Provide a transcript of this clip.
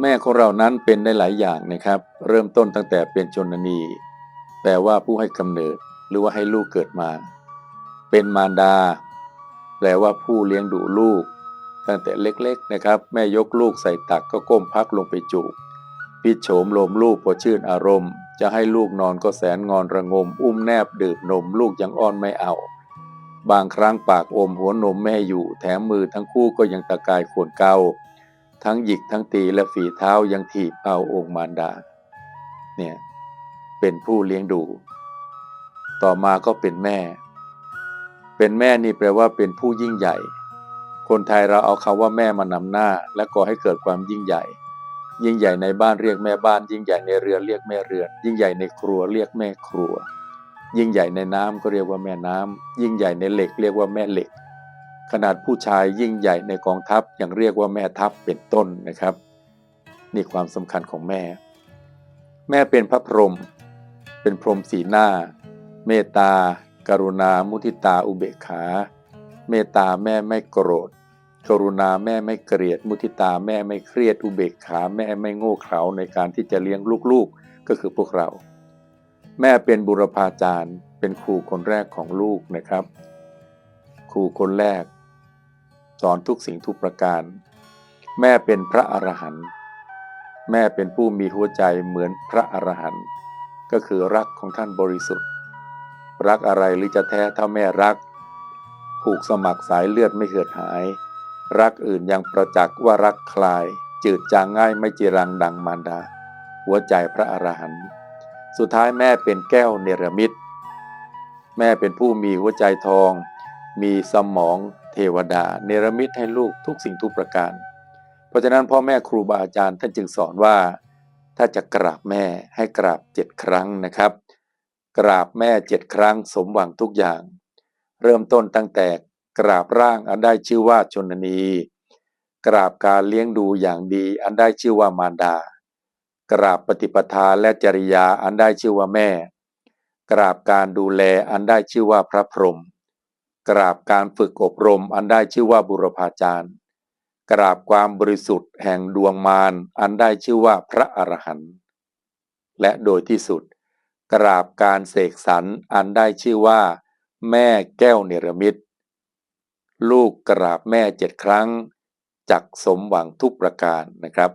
แม่ของเรานั้นเป็นได้หลายอย่างนะครับ เริ่มต้นตั้งแต่เป็นชนนี แปลว่าผู้ให้กำเนิดหรือว่าให้ลูกเกิดมา เป็นมารดา แปลว่าผู้เลี้ยงดูลูก ตั้งแต่เล็กๆนะครับ แม่ยกลูกใส่ตักก็ก้มพักลงไปจูบพิโฉมลมลูกพอชื่นอารมณ์ จะให้ลูกนอนก็แสนงอนระงม อุ้มแนบดื่มนมลูกยังอ้อนไม่เอา บางครั้งปากอมหัวนมแม่อยู่แถมมือทั้งคู่ก็ยังตะกายขวนเกา ทั้งหยิกทั้งตีและฝีเท้ายังถีบเอาองค์มารดา เนี่ย เป็นผู้เลี้ยงดู ต่อมาก็เป็นแม่ เป็นแม่นี่แปลว่าเป็นผู้ยิ่งใหญ่ คนไทยเราเอาคาว่าแม่มานำหน้า และก่อให้เกิดความยิ่งใหญ่ ยิ่งใหญ่ในบ้านเรียกแม่บ้าน ยิ่งใหญ่ในเรือนเรียกแม่เรือน ยิ่งใหญ่ในครัวเรียกแม่ครัว ยิ่งใหญ่ในน้ำก็เรียกว่าแม่น้ำยิ่งใหญ่ในเหล็กเรียกว่าแม่เหล็ก ขนาดผู้ชายยิ่งใหญ่ในกองทัพยังเรียกว่าแม่ทัพเป็นต้นนะครับ นี่ความสำคัญของแม่ แม่เป็นพระพรหมเป็นพรหมสีหน้า เมตตากรุณา มุทิตาอุเบกขา เมตตาแม่ไม่โกรธ กรุณาแม่ไม่เกลียด มุทิตาแม่ไม่เครียด อุเบกขาแม่ไม่โง่เขลาในการที่จะเลี้ยงลูกๆ ก็คือพวกเรา แม่เป็นบุรพาจารย์ เป็นครูคนแรกของลูกนะครับ ครูคนแรก สอนทุกสิ่งทุกประการ แม่เป็นพระอรหันต์แม่เป็นผู้มีหัวใจเหมือนพระอรหันต์ก็คือรักของท่านบริสุทธิ์ รักอะไรหรือจะแท้ถ้าแม่รัก ผูกสมัครสายเลือดไม่เหือดหาย รักอื่นยังประจักษ์ว่ารักคลาย จืดจางง่ายไม่จีรังดังมารดา หัวใจพระอรหันต์สุดท้ายแม่เป็นแก้วเนรมิตแม่เป็นผู้มีหัวใจทอง มีสมอง ทวดา เนรมิตให้ลูกทุกสิ่งทุกประการ เพราะฉะนั้นพ่อแม่ครูบาอาจารย์ท่านจึงสอนว่า ถ้าจะกราบแม่ให้กราบเจ็ดครั้งนะครับ กราบแม่เจ็ดครั้งสมหวังทุกอย่าง เริ่มต้นตั้งแต่กราบร่างอันได้ชื่อว่าชนนี กราบการเลี้ยงดูอย่างดีอันได้ชื่อว่ามารดา กราบปฏิปทาและจริยาอันได้ชื่อว่าแม่ กราบการดูแลอันได้ชื่อว่าพระพรหม กราบการฝึกอบรมอันได้ชื่อว่าบุรพาจารย์ กราบความบริสุทธิ์แห่งดวงมารอันได้ชื่อว่าพระอรหันต์และโดยที่สุด กราบการเสกสรรอันได้ชื่อว่า แม่แก้วเนรมิตร ลูกกราบแม่เจ็ดครั้งจักสมหวังทุกประการนะครับ